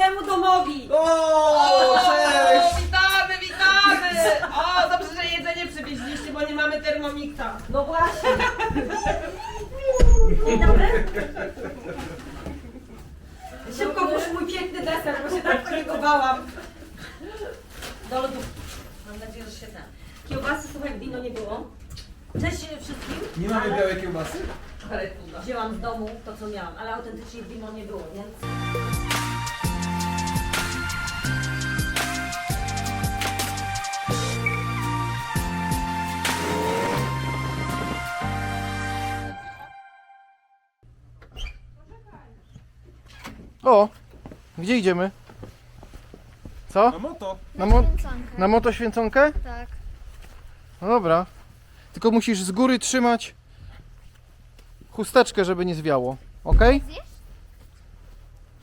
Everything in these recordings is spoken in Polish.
temu domowi. O, cześć! Witamy, witamy! O, dobrze, że jedzenie przywieźliście, bo nie mamy termomiksa. No właśnie. Dzień dobry. Szybko włóż mój piękny deser, bo się tak krygowałam. Do lodów. Mam nadzieję, że się da. Kiełbasy, słuchaj, wino nie było. Cześć wszystkim. Nie mamy Ale białej kiełbasy? Wzięłam z domu to, co miałam, ale autentycznie wino nie było, więc... O! Gdzie idziemy? Co? Na moto. Na, mo Kręconkę. na motoświęconkę? Tak. No dobra. Tylko musisz z góry trzymać chusteczkę, żeby nie zwiało. Ok? Zjesz?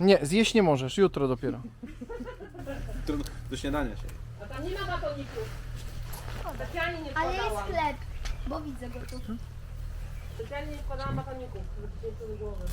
Nie, zjeść nie możesz, jutro dopiero. Trudno. Do śniadania się. A tam nie ma batoników. Specjalnie nie Ale jest wkładałam. chleb, bo widzę go tu. Specjalnie nie wkładałam batoników. żeby ci nie głowy.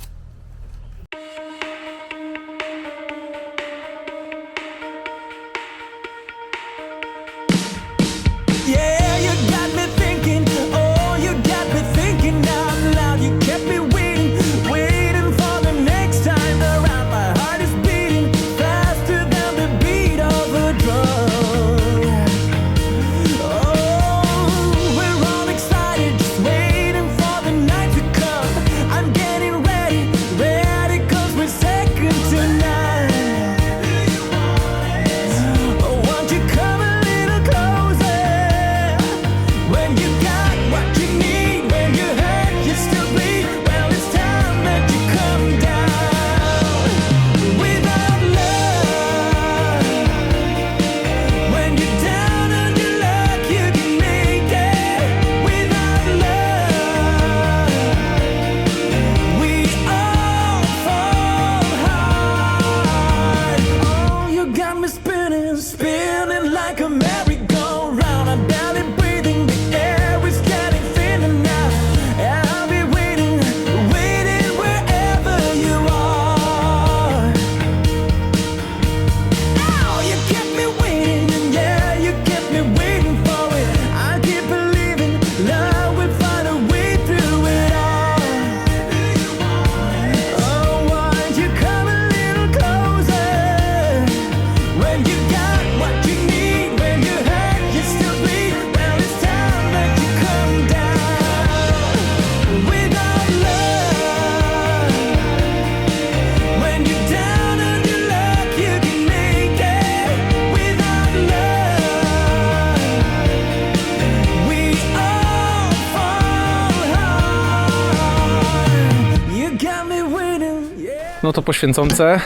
No to poświęcące.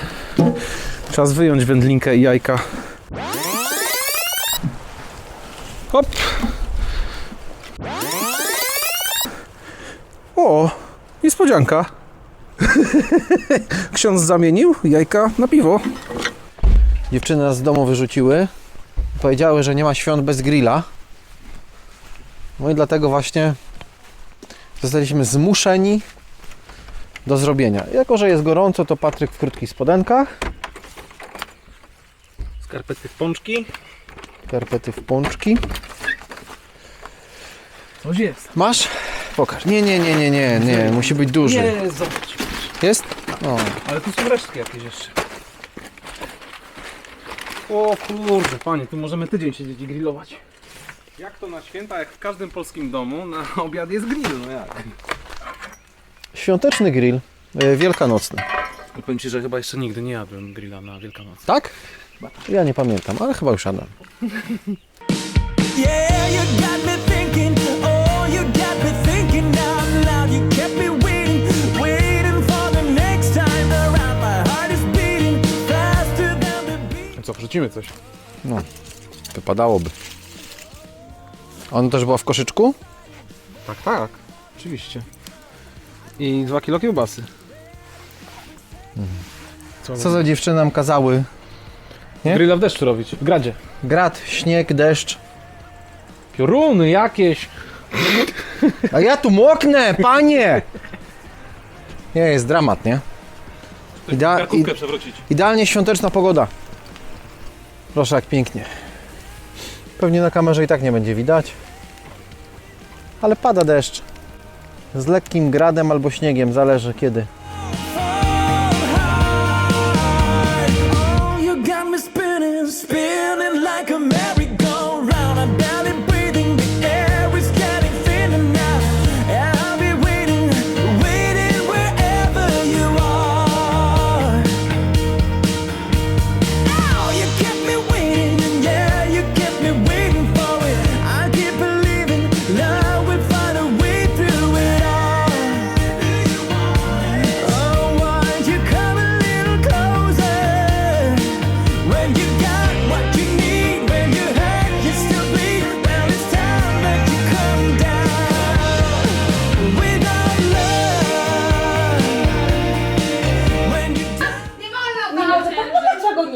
Czas wyjąć wędlinkę i jajka. Hop. O, niespodzianka. Ksiądz zamienił jajka na piwo. Dziewczyny nas z domu wyrzuciły. Powiedziały, że nie ma świąt bez grilla. No i dlatego właśnie zostaliśmy zmuszeni do zrobienia. Jako, że jest gorąco, to Patryk w krótkich spodenkach, Skarpety w pączki. karpety w pączki. Coś jest. Masz? Pokaż. Nie, nie, nie, nie, nie, nie. Musi być duży. Nie, zobacz. Jest? O, Ale tu są resztki jakieś jeszcze. O kurde, panie, tu możemy tydzień siedzieć i grillować. Jak to na święta, jak w każdym polskim domu, na obiad jest grill, no jak? Świąteczny grill. e, Wielkanocny. No powiem Ci, że chyba jeszcze nigdy nie jadłem grilla na Wielkanoc. Tak? Ja nie pamiętam, ale chyba już jadłem. Yeah, you got me thinking. Oh, you got me thinking out loud. You kept me waiting, waiting for the next time around. My heart is beating faster than the beat. Co, wrzucimy coś? Wypadałoby. On też była w koszyczku? Tak, tak, oczywiście. I 2 kilo kiełbasy. Co, Co za dziewczyny nam kazały? nie? Grilla w deszczu robić, w gradzie. Grad, śnieg, deszcz. Pioruny jakieś. A ja tu moknę, panie! Nie, jest dramat, nie? Idea- Karkówkę przewrócić. Idealnie świąteczna pogoda. Proszę, jak pięknie. Pewnie na kamerze i tak nie będzie widać. Ale pada deszcz. Z lekkim gradem albo śniegiem, zależy kiedy.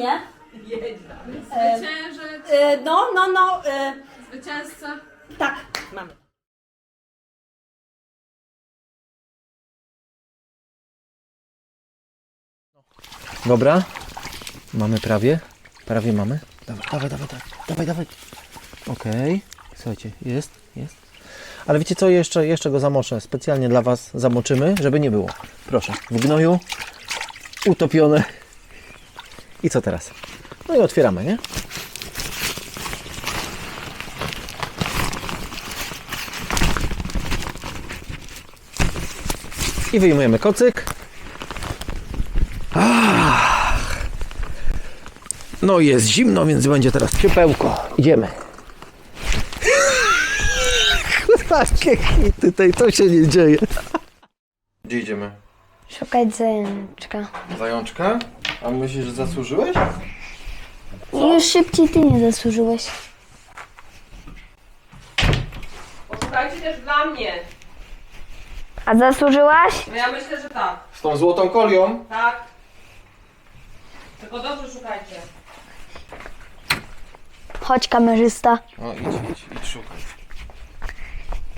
Nie? Jedź dalej. E, Zwyciężyć, e, no, no, no. E, zwycięzca. tak, mamy. Dobra. Mamy prawie. Prawie mamy. Dawaj, dawaj, dawaj, dawaj, dawaj, dawaj. Okej. Słuchajcie, jest, jest. Ale wiecie co, jeszcze, jeszcze go zamoczę. Specjalnie dla Was zamoczymy, żeby nie było. Proszę, w gnoju, utopione. I co teraz? No i otwieramy, nie? I wyjmujemy kocyk. No jest zimno, więc będzie teraz ciepełko. Idziemy. Takie tutaj to się nie dzieje. Gdzie idziemy? Szukać zajączka. Zajączka? A myślisz, że zasłużyłeś? Już szybciej ty nie zasłużyłeś. Poszukajcie też dla mnie. A zasłużyłaś? No ja myślę, że tak. Z tą złotą kolią? Tak. Tylko dobrze szukajcie. Chodź kamerzysta. No idź, idź, idź szukaj.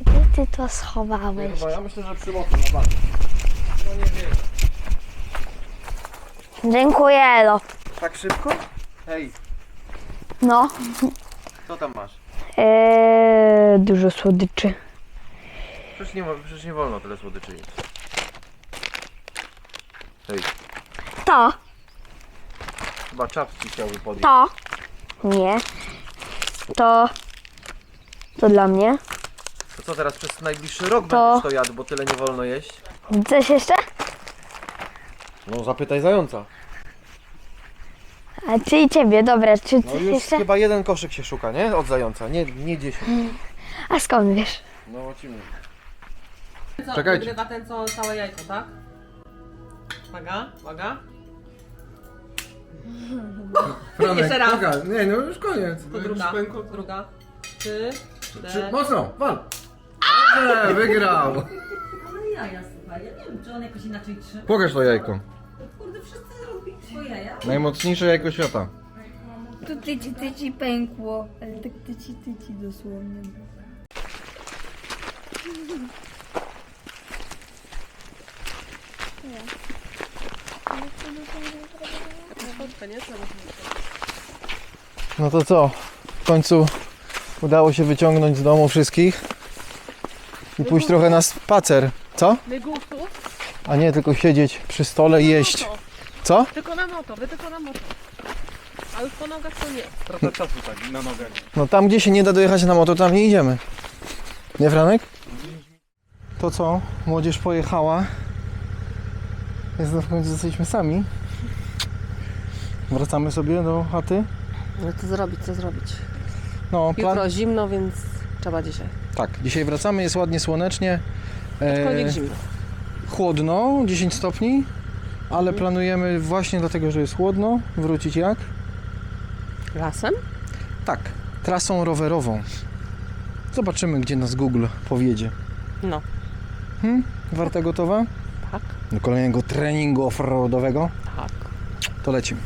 Gdzie ty to schowałeś? Chyba ja myślę, że przy mocy na bank. Dziękuję, Elo. Tak szybko? Hej, No. co tam masz? Eee, dużo słodyczy. Przecież nie, mo- przecież nie wolno tyle słodyczy jeść. Hej, To, chyba czapki chciałby podjeść. to. Nie. To. To dla mnie. To co teraz przez najbliższy rok To- będziesz to jadł, bo tyle nie wolno jeść? Coś jeszcze? No zapytaj zająca. A czy i ciebie, dobra, czy No coś już jeszcze? chyba jeden koszyk się szuka, nie? Od zająca, nie, nie dziesięć. A skąd wiesz? No ci mówię. Co, Czekajcie. wygrywa ten, co całe jajko, tak? Uwaga, uwaga. Jeszcze raz. Nie, no już koniec. To druga, druga. Trzy, Trzy, cztery. mocno, wal. Dobrze, wygrał. Ale jaja, słuchaj, ja nie wiem, czy on jakoś inaczej trzyma. Pokaż to jajko. Najmocniejsze jajko świata. Tu tyci, tyci pękło. Ale tak tyci, tyci dosłownie. No to co? W końcu udało się wyciągnąć z domu wszystkich i pójść trochę na spacer. Co? Wygłupów. A nie tylko siedzieć przy stole i jeść. Co? Tylko na moto, wy tylko na moto. A już po nogach to nie. Strata czasu tak na nogę. No tam gdzie się nie da dojechać na moto, tam nie idziemy. Nie Franek? To co? Młodzież pojechała. Więc w końcu jesteśmy sami. Wracamy sobie do chaty. No to zrobić, co zrobić. No, plan... Jutro zimno, więc trzeba dzisiaj. Tak, dzisiaj wracamy, jest ładnie słonecznie. E, Aczkolwiek zimno. chłodno, 10 stopni, ale planujemy właśnie dlatego, że jest chłodno, wrócić jak? Lasem? Tak, trasą rowerową. Zobaczymy, gdzie nas Google powiedzie. No. Hmm? Warta gotowa? Tak. Do kolejnego treningu offroadowego? Tak. To lecimy.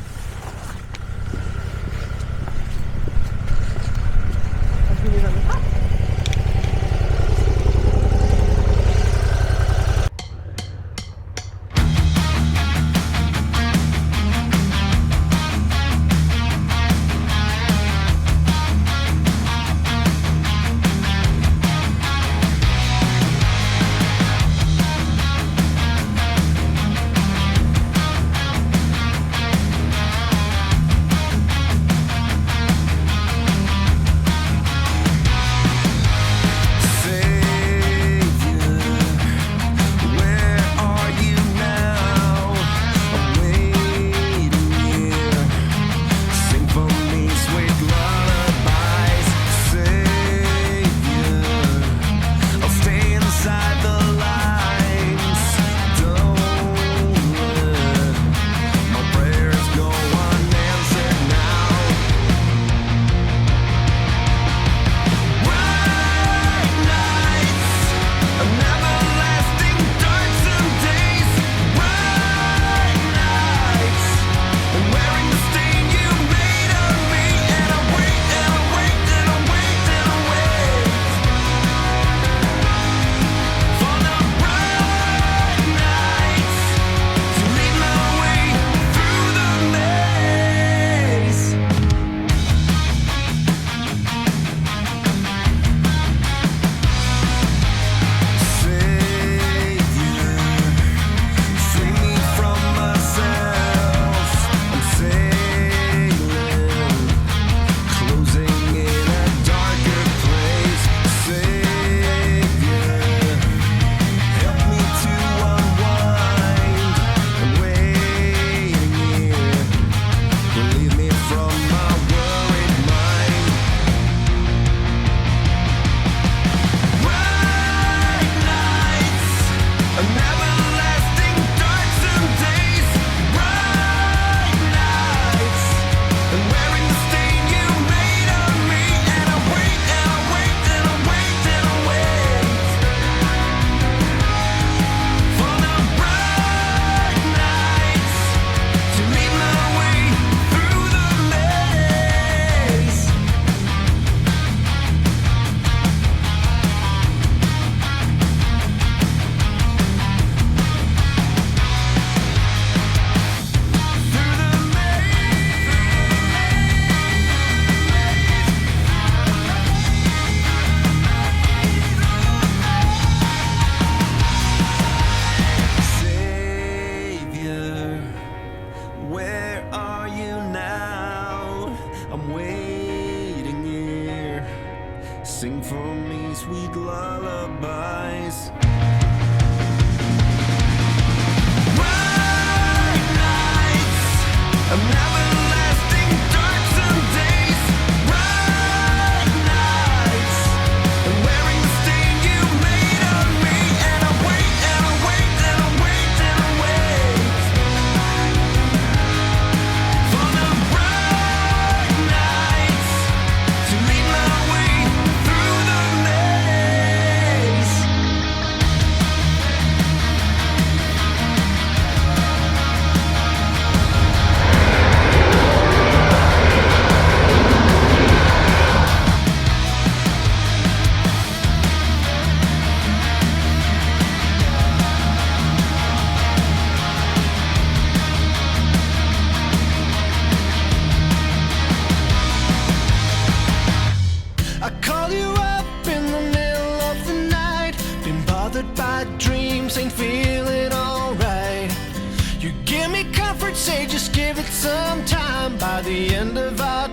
survive.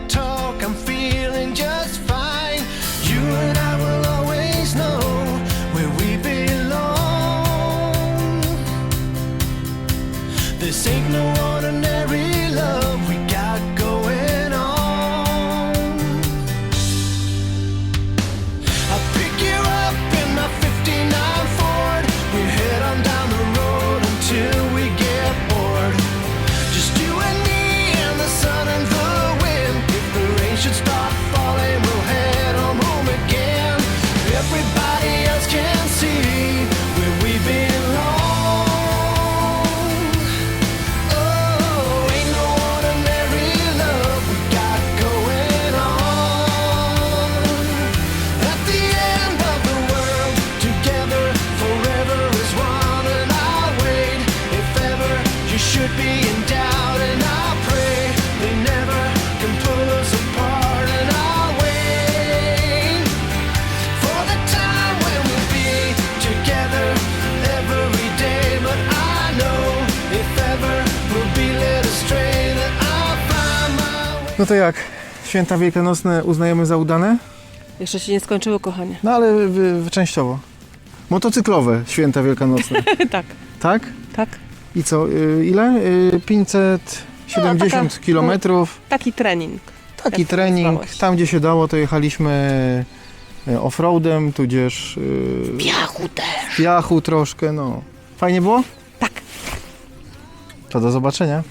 No to jak? Święta wielkanocne uznajemy za udane? Jeszcze się nie skończyło, kochanie. No ale częściowo. Motocyklowe święta wielkanocne, tak, tak? tak. I co, y, ile? Y, 570 No, kilometrów, no, Taki trening. taki jak trening. Tam gdzie się dało, to jechaliśmy y, offroadem, tudzież y, Piachu też. w piachu troszkę, no. Fajnie było? Tak. To do zobaczenia.